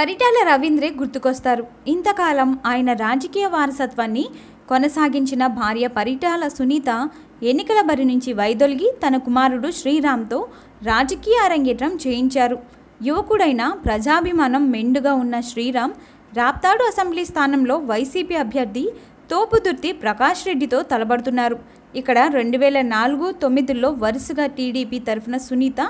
పరిటాల రవీంద్రే గుర్తుకొస్తారు. ఇంతకాలం ఆయన రాజకీయ వారసత్వాన్ని కొనసాగించిన భార్య పరిటాల సునీత ఎన్నికల బరి నుంచి వైదొలిగి తన కుమారుడు శ్రీరామ్తో రాజకీయ అరంగేట్రం చేయించారు. యువకుడైన ప్రజాభిమానం మెండుగా ఉన్న శ్రీరామ్ రాప్తాడు అసెంబ్లీ స్థానంలో వైసీపీ అభ్యర్థి తోపుదుర్తి ప్రకాష్ రెడ్డితో తలబడుతున్నారు. ఇక్కడ రెండు వేల నాలుగు తొమ్మిదిలో వరుసగా టీడీపీ తరఫున సునీత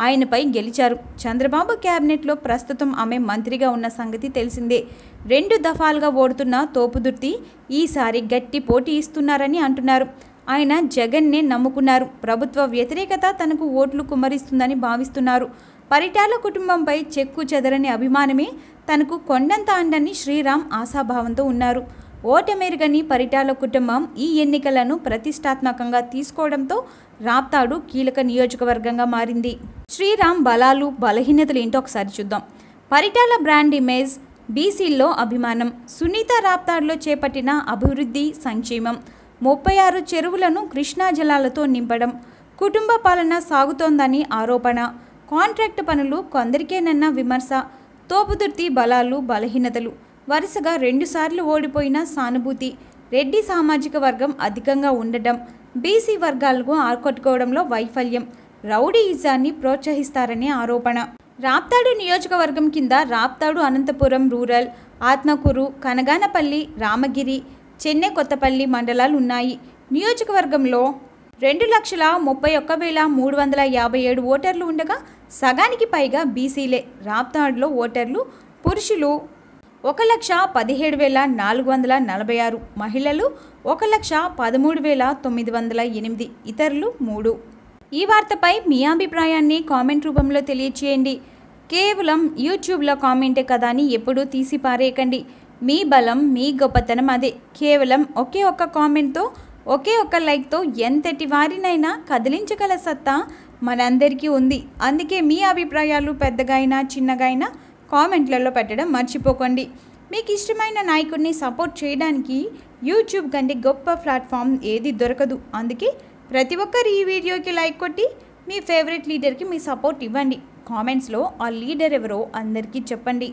ఆయనపై గెలిచారు. చంద్రబాబు క్యాబినెట్లో ప్రస్తుతం ఆమె మంత్రిగా ఉన్న సంగతి తెలిసిందే. రెండు దఫాలుగా ఓడుతున్న తోపుదుర్తి ఈసారి గట్టి పోటీ ఇస్తున్నారని అంటున్నారు. ఆయన జగన్నే నమ్ముకున్నారు. ప్రభుత్వ వ్యతిరేకత తనకు ఓట్లు కుమ్మరిస్తుందని భావిస్తున్నారు. పరిటాల కుటుంబంపై చెక్కు చెదరని అభిమానమే తనకు కొండంత అండని శ్రీరామ్ ఆశాభావంతో ఉన్నారు. ఓటమెరుగని పరిటాల కుటుంబం ఈ ఎన్నికలను ప్రతిష్టాత్మకంగా తీసుకోవడంతో రాప్తాడు కీలక నియోజకవర్గంగా మారింది. శ్రీరామ్ బలాలు బలహీనతలు ఏంటో ఒకసారి చూద్దాం. పరిటాల బ్రాండ్ ఇమేజ్ బీసీల్లో అభిమానం సునీత రాప్తాడులో చేపట్టిన అభివృద్ధి సంక్షేమం ముప్పై ఆరు చెరువులను కృష్ణా జలాలతో నింపడం కుటుంబ పాలన సాగుతోందని ఆరోపణ కాంట్రాక్ట్ పనులు కొందరికేనన్న విమర్శ తోపుదుర్తి బలాలు బలహీనతలు వరుసగా రెండుసార్లు ఓడిపోయిన సానుభూతి రెడ్డి సామాజిక వర్గం అధికంగా ఉండటం బీసీ వర్గాలకు ఆకట్టుకోవడంలో వైఫల్యం రౌడీయిజాన్ని ప్రోత్సహిస్తారనే ఆరోపణ. రాప్తాడు నియోజకవర్గం కింద రాప్తాడు అనంతపురం రూరల్ ఆత్మకూరు కనగానపల్లి రామగిరి చెన్నై కొత్తపల్లి మండలాలు ఉన్నాయి. నియోజకవర్గంలో రెండు లక్షల ముప్పై ఒక్క వేల మూడు వందల యాభై ఏడు ఓటర్లు ఉండగా సగానికి పైగా బీసీలే రాప్తాడులో ఓటర్లు పురుషులు ఒక లక్ష పదిహేడు వేల నాలుగు వందల నలభై ఆరు మహిళలు ఒక లక్ష పదమూడు వేల తొమ్మిది వందల ఎనిమిది ఇతరులు మూడు. ఈ వార్తపై మీ అభిప్రాయాన్ని కామెంట్ రూపంలో తెలియచేయండి. కేవలం యూట్యూబ్లో కామెంటే కదా అని ఎప్పుడూ తీసి పారేయకండి. మీ బలం మీ గొప్పతనం అదే. కేవలం ఒకే ఒక్క కామెంట్తో ఒకే ఒక్క లైక్తో ఎంతటి వారినైనా కదిలించగల సత్తా మనందరికీ ఉంది. అందుకే మీ అభిప్రాయాలు పెద్దగా అయినా చిన్నగా అయినా కామెంట్లలో పెట్టడం మర్చిపోకండి. మీకు ఇష్టమైన నాయకుడిని సపోర్ట్ చేయడానికి యూట్యూబ్ కంటే గొప్ప ప్లాట్ఫామ్ ఏది దొరకదు. అందుకే ప్రతి ఒక్కరు ఈ వీడియోకి లైక్ కొట్టి మీ ఫేవరెట్ లీడర్కి మీ సపోర్ట్ ఇవ్వండి. కామెంట్స్లో ఆ లీడర్ ఎవరో అందరికీ చెప్పండి.